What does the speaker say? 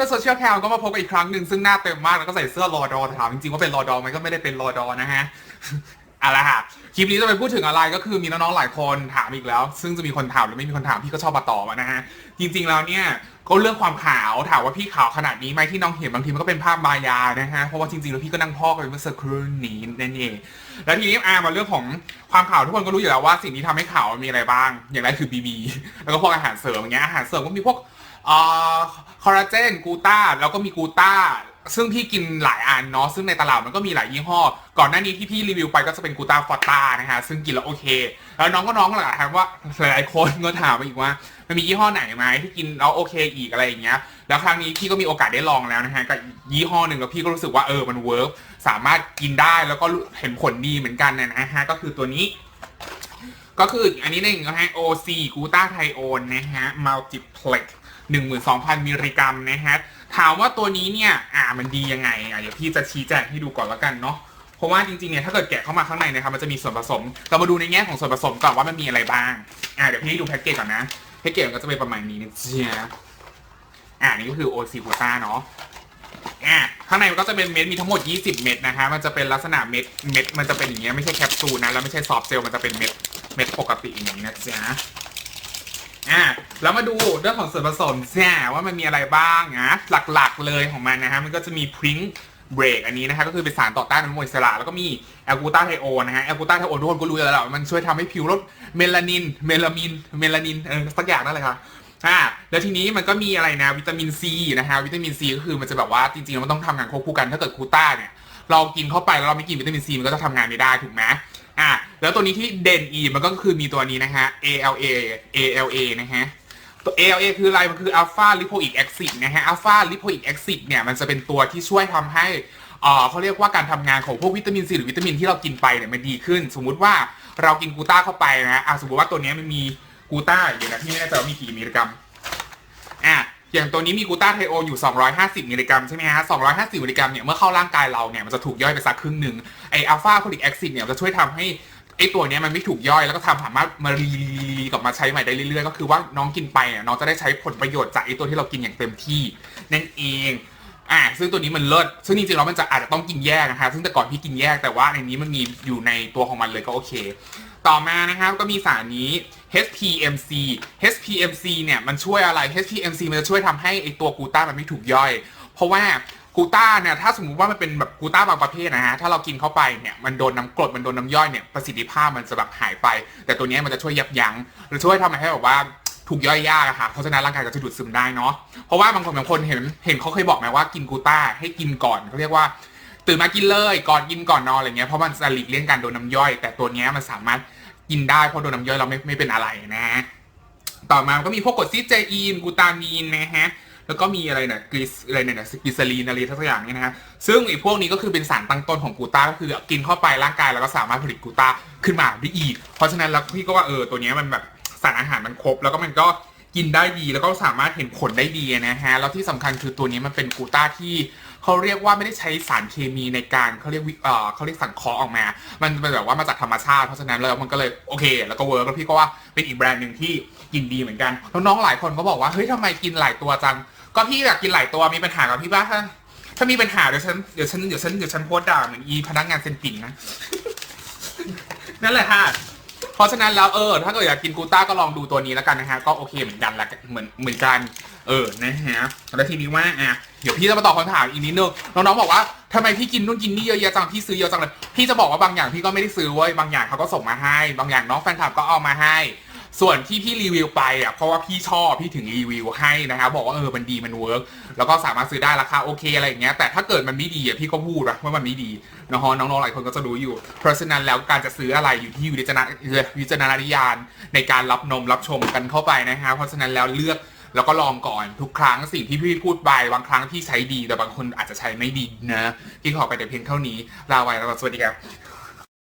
พื่อโซเชียลแคลก็มาพบกันอีกครั้งหนึ่งซึ่งหน้าเต็มมากแล้วก็ใส่เสื้อรอดอถามจริงๆว่าเป็นรอดอไหมก็ไม่ได้เป็นรอดอนะฮะ เอาละค่ะคลิปนี้จะไปพูดถึงอะไรก็คือมีน้องๆหลายคนถามอีกแล้ว ซึ่งจะมีคนถามหรือไม่มีคนถามพี่ก็ชอบมาตอบนะฮะจริงๆแล้วเนี่ยก็เรื่องความขาวถามว่าพี่ขาวขนาดนี้ไหมที่น้องเห็นบางทีมันก็เป็นภาพมายานะฮะเพราะว่าจริงๆแล้วพี่ก็นั่งพอกไปเมื่อสักครู่นี้นั่นเองแล้วทีนี้อามาเรื่องของความขาวทุกคนก็รู้อยู่แล้วว่าสิ่งที่ทำให้ขาวมีอะไรบ้าง อย่างแรกคือบีบีแล้วก็พวกอาหารเสริมอย่างเงี้ยอาหารเสริมก็มีพวกอ่าคอลลาเจนกูต้าแล้วก็มีกูต้า ซึ่งพี่กินหลายอันเนาะซึ่งในตลาดมันก็มีหลายยี่ห้อ ก่อนหน้านี้ที่พี่รีวิวไปก็จะเป็นกูตาฟอตตานะฮะซึ่งกินแล้วโอเค แล้วน้องก็น้องหละถามว่าหลายๆคนก็ถามมาอีกว่ามันมียี่ห้อไหนไหมที่กินแล้วโอเคอีกอะไรอย่างเงี้ยแล้วครั้งนี้พี่ก็มีโอกาสได้ลองแล้วนะฮะกับยี่ห้อหนึ่งแล้วพี่ก็รู้สึกว่าเออมันเวิร์กสามารถกินได้แล้วก็เห็นผลดีเหมือนกันนะฮะก็คือตัวนี้ก็คืออันนี้หนึ่งนะฮะ OC กูต้าไทโอนนะฮะ multiplex 12,000 มิลลิกรัมนะฮะถามว่าตัวนี้เนี่ยอ่ามันดียังไงอะเดี๋ยวพี่จะชี้แจงให้ดูก่อนแล้วกันเนาะเพราะว่าจริงๆเนี่ยถ้าเกิดแกะเข้ามาข้างในนะครับมันจะมีส่วนผสม เรามาดูในแง่ของส่วนผสมก่อนว่ามันมีอะไรบ้างอ่าเดี๋ยวพี่ให้ดูแพ็กเกจก่อนนะแพ็กเกจมันก็จะเป็นประมาณนี้นะเจ๊ะอ่านี่ก็คือ OC กูต้าเนาะอ่าข้างในมันก็จะเป็นเม็ดมีทั้งหมด 20 เม็ดนะคะมันจะเป็นลักษณะเม็ดเม็ดมันจะเป็นอย่างเงี้ยไม่ใช่แคปซูลนะแล้วไม่ใช่ซอฟเซลมันจะเป็นเม็ดเม็ดปกติอย่างนี้นะจ๊ะอ่า แล้วมาดูเรื่องของส่วนผสมแจ้ว่ามันมีอะไรบ้างนะหลักๆเลยของมันนะฮะมันก็จะมีพริ้งเบรกอันนี้นะฮะก็คือเป็นสารต่อต้านอนุมูลอิสระ แล้วก็มีแอลกูตาไทโอนนะฮะแอลกูตาไทโอนทุกคนก็รู้แล้วแหละมันช่วยทำให้ผิวลดเมลานิน เมลามิน เมลานินเออสักอย่างนั่นแหละครับอ่าแล้วทีนี้มันก็มีอะไรนะวิตามินซีนะฮะวิตามินซีก็คือมันจะแบบว่าจริงๆแล้วมันต้องทำงานควบคู่กันถ้าเกิดกูต้าเนี่ยเรากินเข้าไปแล้วเราไม่กินวิตามินซีมันก็จะทำงานไม่ได้ถูกไหมอ่าแล้วตัวนี้ที่เด่นอีมันก็คือมีตัวนี้นะฮะ ALA ALA นะฮะ ตัว ALA คืออะไร มันคืออัลฟาลิโพอิกแอซิดนะฮะอัลฟาลิโพอิกแอซิดเนี่ยมันจะเป็นตัวที่ช่วยทำให้เอ่อเขาเรียกว่าการทำงานของพวกวิตามินซีหรือวิตามินที่เรากินไปเนี่ยมันดีขึ้น สมมุติว่าเรากินกูต้าเข้าไปนะอะสมมติว่าตัวนี้มันมีกูต้าเดี๋ยวนะพี่ไม่แน่ใจว่ามีกี่มิลลิกรัมอะอย่างตัวนี้มีกูต้าไทโออยู่ 250 มิลลิกรัมใช่ไหมฮะ 250 มิลลิกรัมเนี่ย เมื่อเข้าร่างกายเราเนี่ย มันจะถูกย่อยไปสักครึ่งหนึ่งไออัลฟาโคลิกแอซิดเนี่ยจะช่วยทำให้ ไอตัวเนี้ยมันไม่ถูกย่อยแล้วก็ทำสามารถมารีกลับมาใช้ใหม่ได้เรื่อยๆ ก็คือว่าน้องกินไปเนี่ยน้องจะได้ใช้ผลประโยชน์จากไอตัวที่เรากินอย่างเต็มที่นั่นเองอ่าซึ่งตัวนี้มันเลิศซึ่งจริงๆแล้วมันจะอาจจะต้องกินแยกนะคะซึ่งแต่ก่อนพี่กินแยกแต่ว่าในนี้มันมีอยู่ในตัวของมันเลยก็โอเค ต่อมานะครับก็มีสารนี้ HPMC HPMC เนี่ยมันช่วยอะไร HPMC มันจะช่วยทำให้ไอตัวกูต้ามันไม่ถูกย่อย เพราะว่า กูต้าเนี่ยถ้าสมมุติว่ามันเป็นแบบกูต้าบางประเภทนะฮะถ้าเรากินเข้าไปเนี่ยมันโดนน้ำกรดมันโดนน้ำย่อยเนี่ยประสิทธิภาพมันจะแบบหายไป แต่ตัวนี้มันจะช่วยยับยั้งหรือช่วยทำให้แบบว่าถูกย่อยยากอะค่ะเพราะฉะนั้นร่างกายก็จะดูดซึมได้เนาะเพราะว่าบางคนบางคนเห็นเห็นเขาเคยบอกไหมว่ากินกูต้าให้กินก่อนเขาเรียกว่าตื่นมากินเลยก่อนกินก่อนนอนอะไรเงี้ยเพราะมันจะหลีกเลี่ยงการโดนน้ำย่อย แต่ตัวนี้มันสามารถกินได้เพราะโดนน้ำย่อยเราไม่ไม่เป็นอะไรนะ ต่อมาก็มีพวกกรดซิสเจอีนกูตามีนนะฮะ แล้วก็มีอะไรเนี่ยกริสอะไรเนี่ยกริซาลีนอะไรทั้งอย่างเนี่ยนะฮะซึ่งไอ้พวกนี้ก็คือเป็นสารตั้งต้นของกูต้าก็คือกินเข้าไปร่างกายแล้วก็สามารถผลิตกูต้าขึ้นมาได้อีก เพราะฉะนั้นแล้วพี่ก็ว่าเออตัวเนี้ยมันแบบสารอาหารมันครบ แล้วก็มันก็กินได้ดีแล้วก็สามารถเห็นผลได้ดีนะฮะแล้วที่สำคัญคือตัวนี้มันเป็นกูต้าที่เขาเรียกว่าไม่ได้ใช้สารเคมีในการเขาเรียกวิเออเขาเรียกสังเคราะห์ออกมา มันเป็นแบบว่ามาจากธรรมชาติเพราะฉะนั้นแล้วมันก็เลยโอเค แล้วก็เวิร์กแล้วพี่ก็ว่าเป็นอีกแบรนด์หนึ่งที่กินดีเหมือนกันแล้วน้องหลายคนก็บอกว่าเฮ้ยทำไมกินหลายตัวจัง ก็พี่อยากกินหลายตัวมีปัญหากับพี่ป่ะถ้าถ้ามีปัญหาเดี๋ยวฉันเดี๋ยวฉันเดี๋ยวฉันเดี๋ยวฉันโพสต์ด่าเหมือนอีพนักงานเซนปิ่นนะนั่นแหละค่ะ เพราะฉะนั้นแล้วเออ ถ้าเกิดอยากกินกูต้าก็ลองดูตัวนี้แล้วกันนะฮะ ก็โอเคเหมือนกันละเหมือนเหมือนกัน เออนะฮะแล้วทีนี้ว่าอะเดี๋ยวพี่จะมาตอบคำถามอีกนิดนึงน้องๆบอกว่าทำไมพี่กินนู่นกินนี่เยอะแยะจังพี่ซื้อเยอะจังเลยพี่จะบอกว่าบางอย่างพี่ก็ไม่ได้ซื้อเว้ยบางอย่างเขาก็ส่งมาให้ บางอย่างน้องแฟนคลับก็เอามาให้ ส่วนที่พี่รีวิวไปอะเพราะว่าพี่ชอบพี่ถึงรีวิวให้นะครับบอกว่าเออมันดีมันเวิร์กแล้วก็สามารถซื้อได้ราคาโอเคอะไรอย่างเงี้ยแต่ถ้าเกิดมันไม่ดีอะพี่ก็พูดนะว่ามันไม่ดีนะฮะน้องๆหลายคนก็จะรู้อยู่ เพราะฉะนั้นแล้วการจะซื้ออะไรอยู่ที่วิจารณวิจารณญาณในการรับนมรับชมกันเข้าไปนะฮะเพราะฉะนั้นแล้วเลือกแล้วก็ลองก่อนทุกครั้งสิ่งที่พี่พูดไปบางครั้งพี่ใช้ดีแต่บางคนอาจจะใช้ไม่ดีนะพี่ขอไปแต่เพียงเท่านี้ลาไว้แล้วสวัสดีครับ